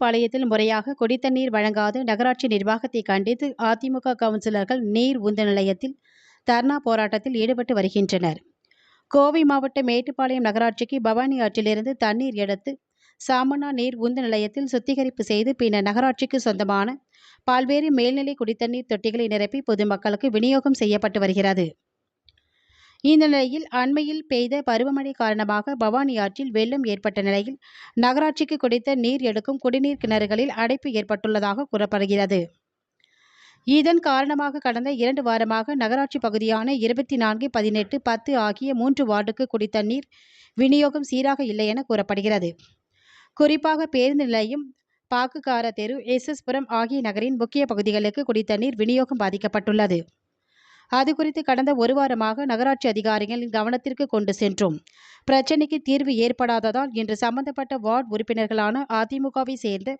மேட்டுப்பாளையத்தில் முறையாக குடித்தண்ணீர் வழங்காத நகராட்சி நிர்வாகத்தை கண்டித்து அதிமுக கவுன்சிலர்கள் நீர் உந்த நிலையத்தில் தர்ணா போராட்டத்தில் ஈடுபட்டு வருகின்றனர். கோவை மாவட்ட மேட்டுப்பாளையம் நகராட்சிக்கு பவானி ஆற்றிலிருந்து தண்ணீர் எடுத்து சாமண்ணா நீர் உந்து நிலையத்தில் சுத்திகரிப்பு செய்து பின்னர் நகராட்சிக்கு சொந்தமான பல்வேறு மேல்நிலை குடித்தண்ணீர் தொட்டிகளை நிரப்பி பொதுமக்களுக்கு விநியோகம் செய்யப்பட்டு வருகிறது. இந்த நிலையில் அண்மையில் பெய்த பருவமழை காரணமாக பவானி ஆற்றில் வெள்ளம் ஏற்பட்ட நிலையில் நகராட்சிக்கு குடித்த நீர் எடுக்கும் குடிநீர் கிணறுகளில் அடைப்பு ஏற்பட்டுள்ளதாக கூறப்படுகிறது. இதன் காரணமாக கடந்த இரண்டு வாரமாக நகராட்சி பகுதியான இருபத்தி நான்கு பதினெட்டு பத்து ஆகிய மூன்று வார்டுக்கு குடித்தண்ணீர் விநியோகம் சீராக இல்லை என கூறப்படுகிறது. குறிப்பாக பேருந்து நிலையம் பாக்குக்கார தெரு எஸ்எஸ்புரம் ஆகிய நகரின் முக்கிய பகுதிகளுக்கு குடித்தண்ணீர் விநியோகம் பாதிக்கப்பட்டுள்ளது. அது குறித்து கடந்த ஒரு வாரமாக நகராட்சி அதிகாரிகளின் கவனத்திற்கு கொண்டு சென்றோம். பிரச்சினைக்கு தீர்வு ஏற்படாததால் இன்று சம்பந்தப்பட்ட வார்டு உறுப்பினர்களான அதிமுகவை சேர்ந்த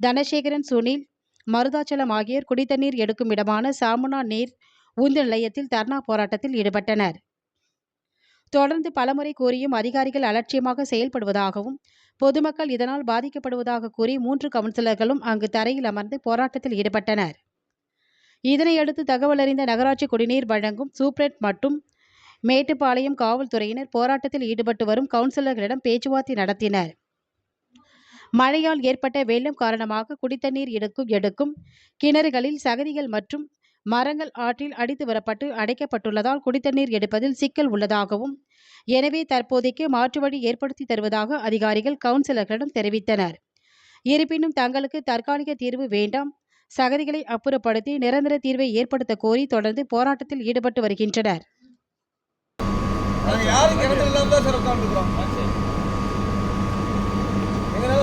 தனசேகரன் சுனில் மருதாச்சலம் ஆகியோர் குடித்தண்ணீர் எடுக்கும் இடமான சாமுனா நீர் உந்து நிலையத்தில் தர்ணா போராட்டத்தில் ஈடுபட்டனர். தொடர்ந்து பலமுறை கூறியும் அதிகாரிகள் அலட்சியமாக செயல்படுவதாகவும் பொதுமக்கள் இதனால் பாதிக்கப்படுவதாக கூறி மூன்று கவுன்சிலர்களும் அங்கு தரையில் அமர்ந்து போராட்டத்தில் ஈடுபட்டனர். இதனையடுத்து தகவல் அறிந்த நகராட்சி குடிநீர் வழங்கும் சூப்ரெட் மற்றும் மேட்டுப்பாளையம் காவல்துறையினர் போராட்டத்தில் ஈடுபட்டு வரும் கவுன்சிலர்களிடம் பேச்சுவார்த்தை நடத்தினர். மழையால் ஏற்பட்ட வெள்ளம் காரணமாக குடித்தண்ணீர் எடுக்கும் எடுக்கும் கிணறுகளில் சகதிகள் மற்றும் மரங்கள் ஆற்றில் அடித்து வரப்பட்டு அடைக்கப்பட்டுள்ளதால் குடித்தண்ணீர் எடுப்பதில் சிக்கல் உள்ளதாகவும் எனவே தற்போதைக்கு மாற்று வழி ஏற்படுத்தி தருவதாக அதிகாரிகள் கவுன்சிலர்களிடம் தெரிவித்தனர். இருப்பினும் தங்களுக்கு தற்காலிக தீர்வு வேண்டாம். சகதிகளை அப்புறப்படுத்தி நிரந்தர தீர்வை ஏற்படுத்த கோரி தொடர்ந்து போராட்டத்தில் ஈடுபட்டு வருகின்றனர்.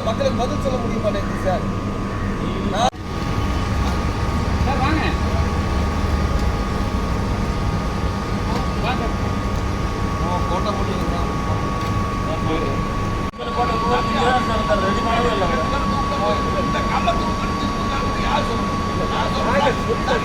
மக்களுக்கு பதில் சொல்ல முடிய மாட்டேங்குது சார். சார்